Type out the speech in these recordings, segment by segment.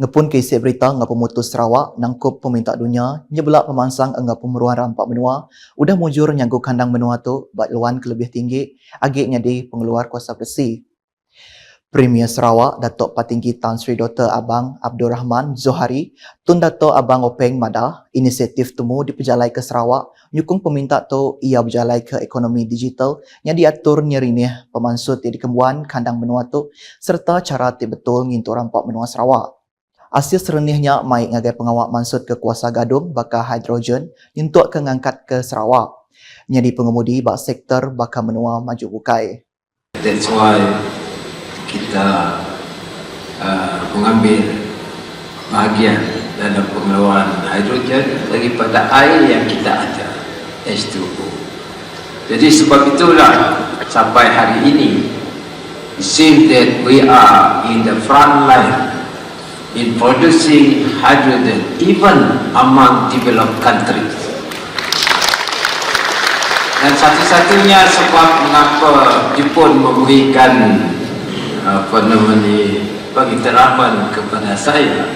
Ngepun kisah berita ngah pemutus Sarawak nangkup peminta dunia nyebelak pemansang engah pemeruan rampak menua udah mujur nyanggu kandang menua tu bat luan ke lebih tinggi agaknya di pengeluar kuasa bersih. Premier Sarawak Datuk Patinggi Tan Sri Dr. Abang Abdul Rahman Zohari Tun Datuk Abang Openg Madah inisiatif temu diperjalai ke Sarawak nyukung peminta tu ia berjalai ke ekonomi digital yang diatur nyerinih pemansut di kembuan kandang menua tu serta cara betul ngintu rampak menua Sarawak. Asia serenihnya mai ngagai pengawak mansut ke kuasa gadung bakal hidrogen untuk ke ngangkat ke Sarawak. Nyadi pengemudi bak sektor bakal menua maju bukai. That's why kita uh, mengambil bahagian dalam pengeluaran hidrogen daripada air yang kita ada H2O. Jadi sebab itulah sampai hari ini it seems that we are in the front line in producing hydrogen even among developed countries. Dan satu-satunya sebab mengapa Jepun memberikan apa namanya pengiktirafan kepada saya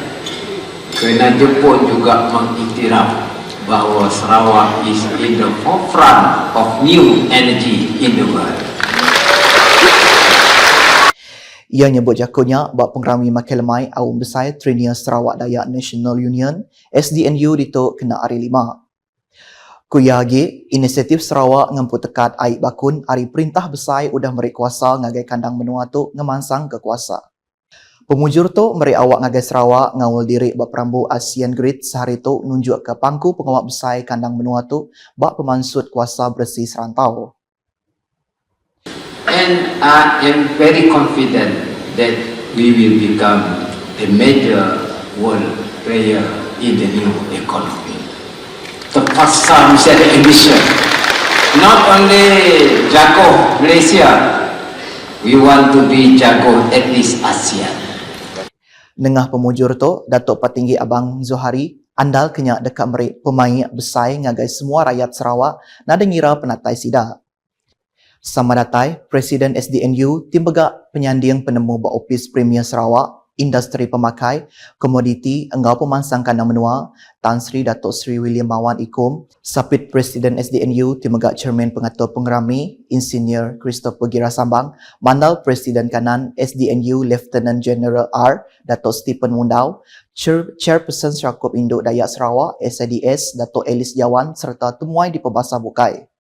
kerana Jepun juga mengiktiraf bahawa Sarawak is in the forefront of new energy in the world. Ia nyebut jakunya bak pengrami makin lemai awam besar Trinia Sarawak Dayak National Union SDNU dituk kena hari lima. Kuyagi, inisiatif Sarawak ngampu tekat air bakun hari perintah besar udah meri kuasa ngagai kandang menua tu ngemansang ke kuasa. Pemujur tu meri awak ngagai Sarawak ngawal diri bak perambu ASEAN Grid sehari tu nunjuk ke pangku pengawak besar kandang menua tu bak pemansut kuasa bersih serantau. And I am very confident that we will become a major world player in the new economy. Terpaksa mesti ada ambition. Not only jago Malaysia, we want to be jago at least ASEAN. Nengah pemujur tu, Datuk Patinggi Abang Zohari andal kenya dekat meri pemain besar ngagai semua rakyat Sarawak nada ngira penatai sida. Sama datai, Presiden SDNU tim begak penyanding penemu ba Opis Premier Sarawak industri pemakai, komoditi, enggau pemansang kandang menua, Tan Sri Datuk Sri William Mawan Ikum, Sapit Presiden SDNU, Timegak Chairman Pengatur Pengerami, Insinyur Christopher Gira Sambang, Mandal Presiden Kanan SDNU Lieutenant General R, Datuk Stephen Mundau, Chair, Chairperson Syakup Induk Dayak Sarawak, SIDS, Datuk Elis Jawan serta temuai di Pembasa Bukai.